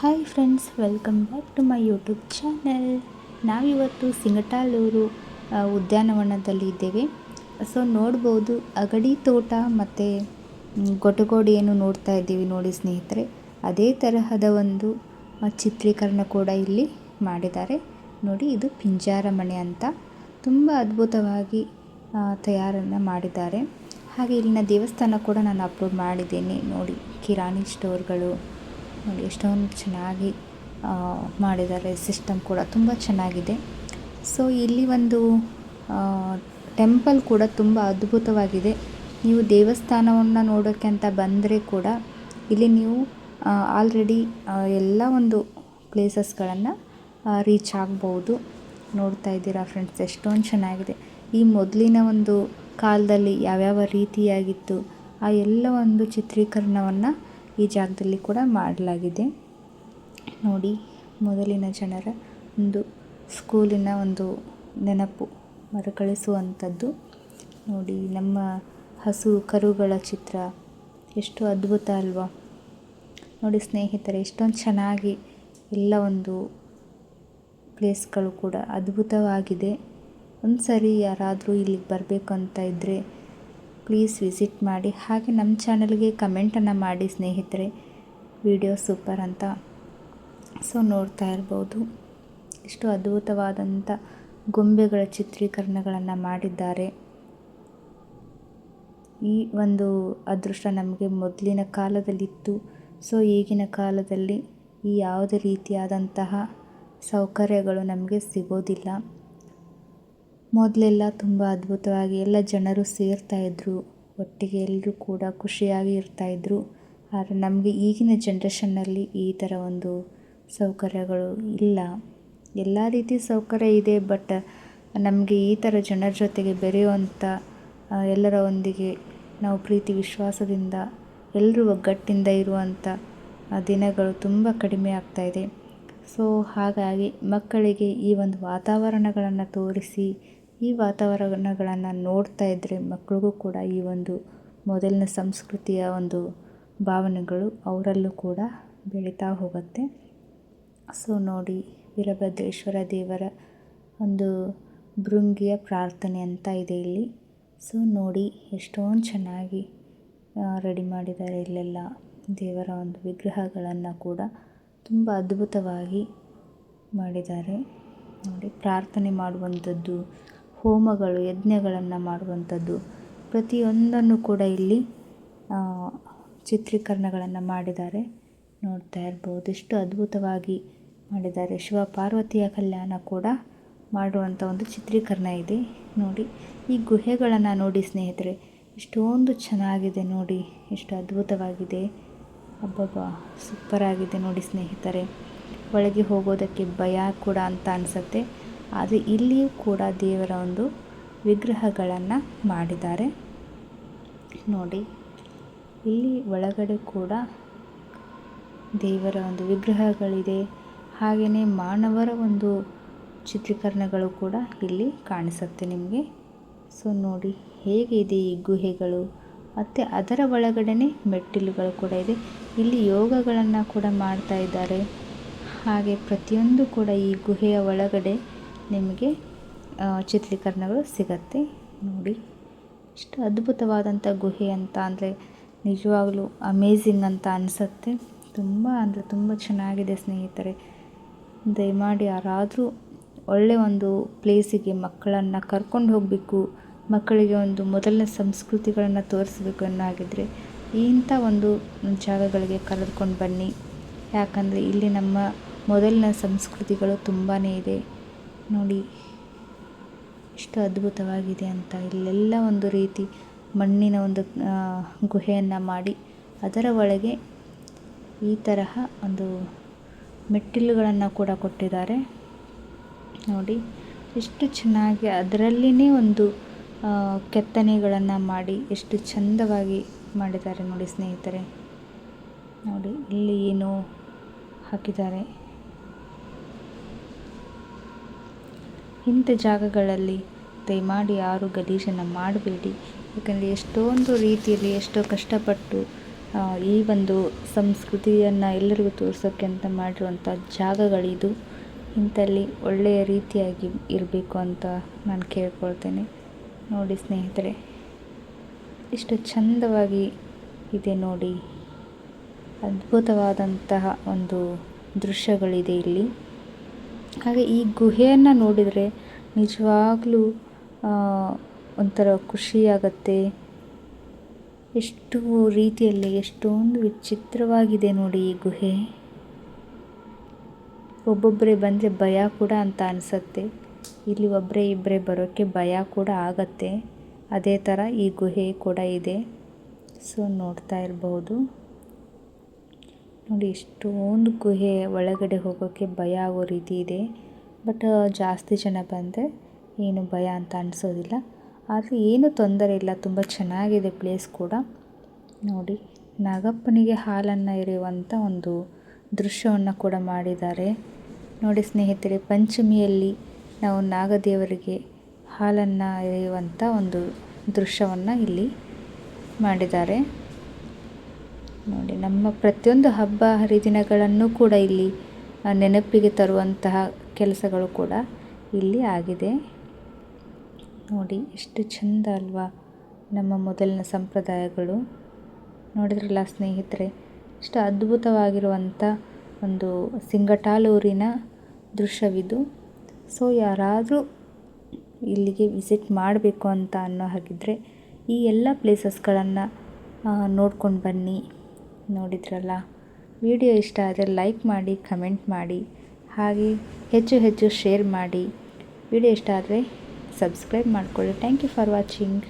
Hi friends welcome back to my YouTube channel ನಾವಿವತ್ತು ಸಿಂಗಟಾಲೂರು ಉದ್ಯಾನವನದಲ್ಲಿ ಇದ್ದೇವೆ. ಸೊ ನೋಡ್ಬೋದು, ಅಗಡಿ ತೋಟ ಮತ್ತು ಗೊಟಗೋಡಿಯನ್ನು ನೋಡ್ತಾ ಇದ್ದೀವಿ ನೋಡಿ ಸ್ನೇಹಿತರೆ. ಅದೇ ತರಹದ ಒಂದು ಚಿತ್ರೀಕರಣ ಕೂಡ ಇಲ್ಲಿ ಮಾಡಿದ್ದಾರೆ. ನೋಡಿ, ಇದು ಪಿಂಜಾರ ಮನೆ ಅಂತ. ತುಂಬ ಅದ್ಭುತವಾಗಿ ತಯಾರನ್ನು ಮಾಡಿದ್ದಾರೆ. ಹಾಗೆ ಇಲ್ಲಿನ ದೇವಸ್ಥಾನ ಕೂಡ ನಾನು ಅಪ್ಲೋಡ್ ಮಾಡಿದ್ದೇನೆ. ನೋಡಿ, ಕಿರಾಣಿ ಸ್ಟೋರ್ಗಳು ನೋಡಿ, ಎಷ್ಟೊಂದು ಚೆನ್ನಾಗಿ ಮಾಡಿದ್ದಾರೆ. ಸಿಸ್ಟಮ್ ಕೂಡ ತುಂಬ ಚೆನ್ನಾಗಿದೆ. ಸೊ ಇಲ್ಲಿ ಒಂದು ಟೆಂಪಲ್ ಕೂಡ ತುಂಬ ಅದ್ಭುತವಾಗಿದೆ. ನೀವು ದೇವಸ್ಥಾನವನ್ನು ನೋಡೋಕ್ಕೆ ಅಂತ ಬಂದರೆ ಕೂಡ ಇಲ್ಲಿ ನೀವು ಆಲ್ರೆಡಿ ಎಲ್ಲ ಒಂದು ಪ್ಲೇಸಸ್ಗಳನ್ನು ರೀಚ್ ಆಗ್ಬೋದು. ನೋಡ್ತಾ ಇದ್ದೀರಾ ಫ್ರೆಂಡ್ಸ್ ಎಷ್ಟೊಂದು ಚೆನ್ನಾಗಿದೆ. ಈ ಮೊದಲಿನ ಒಂದು ಕಾಲದಲ್ಲಿ ಯಾವ್ಯಾವ ರೀತಿಯಾಗಿತ್ತು, ಆ ಎಲ್ಲ ಒಂದು ಚಿತ್ರೀಕರಣವನ್ನು ಈ ಜಾಗದಲ್ಲಿ ಕೂಡ ಮಾಡಲಾಗಿದೆ. ನೋಡಿ, ಮೊದಲಿನ ಜನರ ಒಂದು ಸ್ಕೂಲಿನ ಒಂದು ನೆನಪು ಮರುಕಳಿಸುವಂಥದ್ದು. ನೋಡಿ, ನಮ್ಮ ಹಸು ಕರುಗಳ ಚಿತ್ರ. ಎಷ್ಟು ಅದ್ಭುತ ಅಲ್ವಾ. ನೋಡಿ ಸ್ನೇಹಿತರೆ, ಎಷ್ಟೊಂದು ಚೆನ್ನಾಗಿ ಎಲ್ಲ ಒಂದು ಪ್ಲೇಸ್ಗಳು ಕೂಡ ಅದ್ಭುತವಾಗಿದೆ. ಒಂದು ಸರಿ ಯಾರಾದರೂ ಇಲ್ಲಿಗೆ ಬರಬೇಕು ಅಂತ ಇದ್ದರೆ ಪ್ಲೀಸ್ ವಿಸಿಟ್ ಮಾಡಿ. ಹಾಗೆ ನಮ್ಮ ಚಾನಲ್ಗೆ ಕಮೆಂಟನ್ನು ಮಾಡಿ ಸ್ನೇಹಿತರೆ. ವಿಡಿಯೋ ಸೂಪರ್ ಅಂತ. ಸೊ ನೋಡ್ತಾ ಇರ್ಬೋದು. ಇಷ್ಟು ಅದ್ಭುತವಾದಂಥ ಗೊಂಬೆಗಳ ಚಿತ್ರೀಕರಣಗಳನ್ನು ಮಾಡಿದ್ದಾರೆ. ಈ ಒಂದು ಅದೃಷ್ಟ ನಮಗೆ ಮೊದಲಿನ ಕಾಲದಲ್ಲಿತ್ತು. ಸೊ ಈಗಿನ ಕಾಲದಲ್ಲಿ ಈ ಯಾವುದೇ ರೀತಿಯಾದಂತಹ ಸೌಕರ್ಯಗಳು ನಮಗೆ ಸಿಗೋದಿಲ್ಲ. ಮೊದಲೆಲ್ಲ ತುಂಬ ಅದ್ಭುತವಾಗಿ ಎಲ್ಲ ಜನರು ಸೇರ್ತಾಯಿದ್ರು ಒಟ್ಟಿಗೆ ಎಲ್ಲರೂ ಕೂಡ ಖುಷಿಯಾಗಿ ಇರ್ತಾಯಿದ್ರು ಆದರೆ ನಮಗೆ ಈಗಿನ ಜನ್ರೇಷನ್ನಲ್ಲಿ ಈ ಥರ ಒಂದು ಸೌಕರ್ಯಗಳು ಇಲ್ಲ. ಎಲ್ಲ ರೀತಿ ಸೌಕರ್ಯ ಇದೆ ಬಟ್ ನಮಗೆ ಈ ಥರ ಜನರ ಜೊತೆಗೆ ಬೆರೆಯುವಂಥ ಎಲ್ಲರೊಂದಿಗೆ ನಾವು ಪ್ರೀತಿ ವಿಶ್ವಾಸದಿಂದ ಎಲ್ಲರೂ ಒಗ್ಗಟ್ಟಿಂದ ಇರುವಂಥ ದಿನಗಳು ತುಂಬ ಕಡಿಮೆ ಆಗ್ತಾ ಇದೆ. ಸೊ ಹಾಗಾಗಿ ಮಕ್ಕಳಿಗೆ ಈ ಒಂದು ವಾತಾವರಣಗಳನ್ನು ತೋರಿಸಿ ಈ ವಾತಾವರಣಗಳನ್ನು ನೋಡ್ತಾ ಇದ್ದರೆ ಮಕ್ಕಳಿಗೂ ಕೂಡ ಈ ಒಂದು ಮೊದಲಿನ ಸಂಸ್ಕೃತಿಯ ಒಂದು ಭಾವನೆಗಳು ಅವರಲ್ಲೂ ಕೂಡ ಬೆಳೀತಾ ಹೋಗುತ್ತೆ. ಸೊ ನೋಡಿ, ವೀರಭದ್ರೇಶ್ವರ ದೇವರ ಒಂದು ಭೃಂಗಿಯ ಪ್ರಾರ್ಥನೆ ಅಂತ ಇದೆ ಇಲ್ಲಿ. ಸೊ ನೋಡಿ, ಎಷ್ಟೊಂದು ಚೆನ್ನಾಗಿ ರೆಡಿ ಮಾಡಿದ್ದಾರೆ ಇಲ್ಲೆಲ್ಲ ದೇವರ ಒಂದು ವಿಗ್ರಹಗಳನ್ನು ಕೂಡ ತುಂಬ ಅದ್ಭುತವಾಗಿ ಮಾಡಿದ್ದಾರೆ. ನೋಡಿ, ಪ್ರಾರ್ಥನೆ ಮಾಡುವಂಥದ್ದು ಹೋಮಗಳು, ಯಜ್ಞಗಳನ್ನು ಮಾಡುವಂಥದ್ದು. ಪ್ರತಿಯೊಂದನ್ನು ಕೂಡ ಇಲ್ಲಿ ಚಿತ್ರೀಕರಣಗಳನ್ನು ಮಾಡಿದ್ದಾರೆ. ನೋಡ್ತಾ ಇರ್ಬೋದು. ಎಷ್ಟು ಅದ್ಭುತವಾಗಿ ಮಾಡಿದ್ದಾರೆ. ಶಿವ ಪಾರ್ವತಿಯ ಕಲ್ಯಾಣ ಕೂಡ ಮಾಡುವಂಥ ಒಂದು ಚಿತ್ರೀಕರಣ ಇದೆ. ನೋಡಿ, ಈ ಗುಹೆಗಳನ್ನು ನೋಡಿ ಸ್ನೇಹಿತರೆ ಎಷ್ಟೊಂದು ಚೆನ್ನಾಗಿದೆ ನೋಡಿ. ಎಷ್ಟು ಅದ್ಭುತವಾಗಿದೆ. ಅಬ್ಬಬ್ಬ ಸೂಪರ್ ಆಗಿದೆ ನೋಡಿ ಸ್ನೇಹಿತರೆ. ಒಳಗೆ ಹೋಗೋದಕ್ಕೆ ಭಯ ಕೂಡ ಅಂತ ಅನಿಸುತ್ತೆ. ಆದರೆ ಇಲ್ಲಿಯೂ ಕೂಡ ದೇವರ ಒಂದು ವಿಗ್ರಹಗಳನ್ನು ಮಾಡಿದ್ದಾರೆ. ನೋಡಿ, ಇಲ್ಲಿ ಒಳಗಡೆ ಕೂಡ ದೇವರ ಒಂದು ವಿಗ್ರಹಗಳಿದೆ. ಹಾಗೆಯೇ ಮಾನವರ ಒಂದು ಚಿತ್ರೀಕರಣಗಳು ಕೂಡ ಇಲ್ಲಿ ಕಾಣಿಸುತ್ತೆ ನಿಮಗೆ. ಸೊ, ನೋಡಿ, ಹೇಗಿದೆ ಈ ಗುಹೆಗಳು? ಮತ್ತು ಅದರ ಒಳಗಡೆ ಮೆಟ್ಟಿಲುಗಳು ಕೂಡ ಇದೆ. ಇಲ್ಲಿ ಯೋಗಗಳನ್ನು ಕೂಡ ಮಾಡ್ತಾ ಇದ್ದಾರೆ. ಹಾಗೆ ಪ್ರತಿಯೊಂದು ಕೂಡ ಈ ಗುಹೆಯ ಒಳಗಡೆ ನಿಮಗೆ ಚಿತ್ರೀಕರಣಗಳು ಸಿಗತ್ತೆ. ನೋಡಿ, ಎಷ್ಟು ಅದ್ಭುತವಾದಂಥ ಗುಹೆ ಅಂತ ಅಂದರೆ ನಿಜವಾಗಲೂ ಅಮೇಝಿಂಗ್ ಅಂತ ಅನಿಸುತ್ತೆ. ತುಂಬ ಅಂದರೆ ತುಂಬ ಚೆನ್ನಾಗಿದೆ ಸ್ನೇಹಿತರೆ. ದಯಮಾಡಿ ಯಾರಾದರೂ ಒಳ್ಳೆಯ ಒಂದು ಪ್ಲೇಸಿಗೆ ಮಕ್ಕಳನ್ನು ಕರ್ಕೊಂಡು ಹೋಗಬೇಕು, ಮಕ್ಕಳಿಗೆ ಒಂದು ಮೊದಲನೇ ಸಂಸ್ಕೃತಿಗಳನ್ನು ತೋರಿಸ್ಬೇಕು ಅನ್ನೋಗಿದ್ದರೆ ಇಂಥ ಒಂದು ಜಾಗಗಳಿಗೆ ಕರೆದುಕೊಂಡು ಬನ್ನಿ. ಯಾಕಂದರೆ ಇಲ್ಲಿ ನಮ್ಮ ಮೊದಲಿನ ಸಂಸ್ಕೃತಿಗಳು ತುಂಬಾ ಇದೆ. ನೋಡಿ, ಎಷ್ಟು ಅದ್ಭುತವಾಗಿದೆ ಅಂತ. ಇಲ್ಲೆಲ್ಲ ಒಂದು ರೀತಿ ಮಣ್ಣಿನ ಒಂದು ಗುಹೆಯನ್ನು ಮಾಡಿ, ಅದರ ಒಳಗೆ ಈ ತರಹ ಒಂದು ಮೆಟ್ಟಿಲುಗಳನ್ನು ಕೂಡ ಕೊಟ್ಟಿದ್ದಾರೆ. ನೋಡಿ, ಎಷ್ಟು ಚೆನ್ನಾಗಿ ಅದರಲ್ಲಿನೇ ಒಂದು ಕೆತ್ತನೆಗಳನ್ನು ಮಾಡಿ, ಎಷ್ಟು ಚಂದವಾಗಿ ಮಾಡಿದ್ದಾರೆ ನೋಡಿ ಸ್ನೇಹಿತರೆ. ನೋಡಿ, ಇಲ್ಲಿ ಏನು ಹಾಕಿದ್ದಾರೆ. ಇಂಥ ಜಾಗಗಳಲ್ಲಿ ದಯಮಾಡಿ ಯಾರು ಗಲೀಜನ್ನು ಮಾಡಬೇಡಿ. ಯಾಕಂದರೆ ಎಷ್ಟೊಂದು ರೀತಿಯಲ್ಲಿ ಎಷ್ಟೋ ಕಷ್ಟಪಟ್ಟು ಈ ಒಂದು ಸಂಸ್ಕೃತಿಯನ್ನು ಎಲ್ಲರಿಗೂ ತೋರಿಸೋಕ್ಕೆ ಅಂತ ಮಾಡಿರುವಂಥ ಜಾಗಗಳಿದು ಇಂಥಲ್ಲಿ ಒಳ್ಳೆಯ ರೀತಿಯಾಗಿ ಇರಬೇಕು ಅಂತ ನಾನು ಕೇಳ್ಕೊಳ್ತೇನೆ. ನೋಡಿ ಸ್ನೇಹಿತರೆ, ಇಷ್ಟು ಚಂದವಾಗಿ ಇದೆ ನೋಡಿ. ಅದ್ಭುತವಾದಂತಹ ಒಂದು ದೃಶ್ಯಗಳಿದೆ ಇಲ್ಲಿ. ಹಾಗೆ ಈ ಗುಹೆಯನ್ನು ನೋಡಿದರೆ ನಿಜವಾಗ್ಲೂ ಒಂಥರ ಖುಷಿಯಾಗತ್ತೆ. ಎಷ್ಟು ರೀತಿಯಲ್ಲಿ ಎಷ್ಟೊಂದು ವಿಚಿತ್ರವಾಗಿದೆ ನೋಡಿ ಈ ಗುಹೆ. ಒಬ್ಬೊಬ್ಬರೇ ಬಂದರೆ ಭಯ ಕೂಡ ಅಂತ ಅನಿಸತ್ತೆ. ಇಲ್ಲಿ ಒಬ್ಬರೇ ಇಬ್ಬರೇ ಬರೋಕ್ಕೆ ಭಯ ಕೂಡ ಆಗತ್ತೆ. ಅದೇ ಥರ ಈ ಗುಹೆ ಕೂಡ ಇದೆ. ಸೊ ನೋಡ್ತಾ ಇರಬಹುದು. ನೋಡಿ ಎಷ್ಟೊಂದು ಗುಹೆ ಒಳಗಡೆ ಹೋಗೋಕ್ಕೆ ಭಯ ಆಗೋ ರೀತಿ ಇದೆ. ಬಟ್ ಜಾಸ್ತಿ ಜನ ಬಂದರೆ ಏನು ಭಯ ಅಂತ ಅನಿಸೋದಿಲ್ಲ. ಆದರೆ ಏನು ತೊಂದರೆ ಇಲ್ಲ, ತುಂಬ ಚೆನ್ನಾಗಿದೆ ಪ್ಲೇಸ್ ಕೂಡ. ನೋಡಿ, ನಾಗಪ್ಪನಿಗೆ ಹಾಲನ್ನು ಎರೆಯುವಂಥ ಒಂದು ದೃಶ್ಯವನ್ನು ಕೂಡ ಮಾಡಿದ್ದಾರೆ. ನೋಡಿ ಸ್ನೇಹಿತರೆ, ಪಂಚಮಿಯಲ್ಲಿ ನಾವು ನಾಗದೇವರಿಗೆ ಹಾಲನ್ನು ಎರೆಯುವಂಥ ಒಂದು ದೃಶ್ಯವನ್ನು ಇಲ್ಲಿ ಮಾಡಿದ್ದಾರೆ. ನೋಡಿ, ನಮ್ಮ ಪ್ರತಿಯೊಂದು ಹಬ್ಬ ಹರಿದಿನಗಳನ್ನು ಕೂಡ ಇಲ್ಲಿ ನೆನಪಿಗೆ ತರುವಂತಹ ಕೆಲಸಗಳು ಕೂಡ ಇಲ್ಲಿ ಆಗಿದೆ. ನೋಡಿ, ಎಷ್ಟು ಚಂದ ಅಲ್ವಾ ನಮ್ಮ ಮೊದಲಿನ ಸಂಪ್ರದಾಯಗಳು. ನೋಡಿದ್ರಲ್ಲ ಸ್ನೇಹಿತರೆ, ಎಷ್ಟು ಅದ್ಭುತವಾಗಿರುವಂಥ ಒಂದು ಸಿಂಗಟಾಲೂರಿನ ದೃಶ್ಯವಿದು. ಸೊ, ಯಾರಾದರೂ ಇಲ್ಲಿಗೆ ವಿಸಿಟ್ ಮಾಡಬೇಕು ಅಂತ ಅನ್ನೋ ಹಾಗಿದ್ದರೆ ಈ ಎಲ್ಲ ಪ್ಲೇಸಸ್ಗಳನ್ನು ನೋಡ್ಕೊಂಡು ಬನ್ನಿ. ನೋಡಿದ್ರಲ್ಲ? ವಿಡಿಯೋ ಇಷ್ಟ ಆದರೆ ಲೈಕ್ ಮಾಡಿ, ಕಮೆಂಟ್ ಮಾಡಿ, ಹಾಗೆ ಹೆಚ್ಚು ಹೆಚ್ಚು ಶೇರ್ ಮಾಡಿ. ವಿಡಿಯೋ ಇಷ್ಟ ಆದರೆ ಸಬ್ಸ್ಕ್ರೈಬ್ ಮಾಡಿಕೊಳ್ಳಿ. Thank you for watching.